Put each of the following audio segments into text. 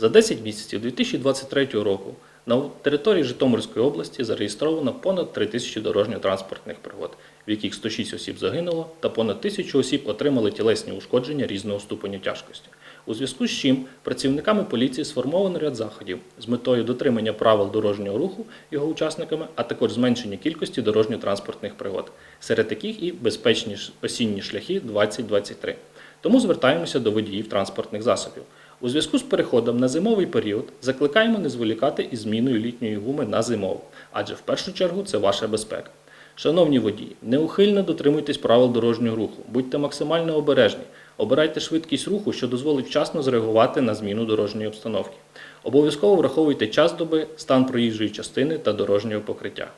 За 10 місяців 2023 року на території Житомирської області зареєстровано понад 3 тисячі дорожньо-транспортних пригод, в яких 106 осіб загинуло та понад тисячу осіб отримали тілесні ушкодження різного ступеню тяжкості. У зв'язку з чим працівниками поліції сформовано ряд заходів з метою дотримання правил дорожнього руху його учасниками, а також зменшення кількості дорожньо-транспортних пригод, серед яких і безпечні осінні шляхи 2023. Тому звертаємося до водіїв транспортних засобів. У зв'язку з переходом на зимовий період закликаємо не зволікати із зміною літньої гуми на зимову, адже в першу чергу це ваша безпека. Шановні водії, неухильно дотримуйтесь правил дорожнього руху, будьте максимально обережні, обирайте швидкість руху, що дозволить вчасно зреагувати на зміну дорожньої обстановки. Обов'язково враховуйте час доби, стан проїжджої частини та дорожнього покриття.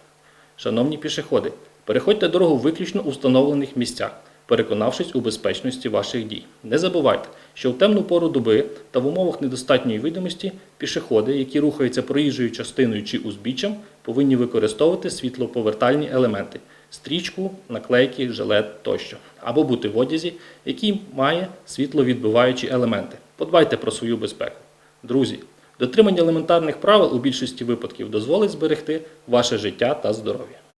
Шановні пішоходи, переходьте дорогу виключно у встановлених місцях, переконавшись у безпечності ваших дій. Не забувайте, що в темну пору доби та в умовах недостатньої видимості пішоходи, які рухаються проїжджою частиною чи узбіччям, повинні використовувати світлоповертальні елементи стрічку, наклейки, жилет тощо, або бути в одязі, який має світловідбиваючі елементи. Подбайте про свою безпеку. Друзі, дотримання елементарних правил у більшості випадків дозволить зберегти ваше життя та здоров'я.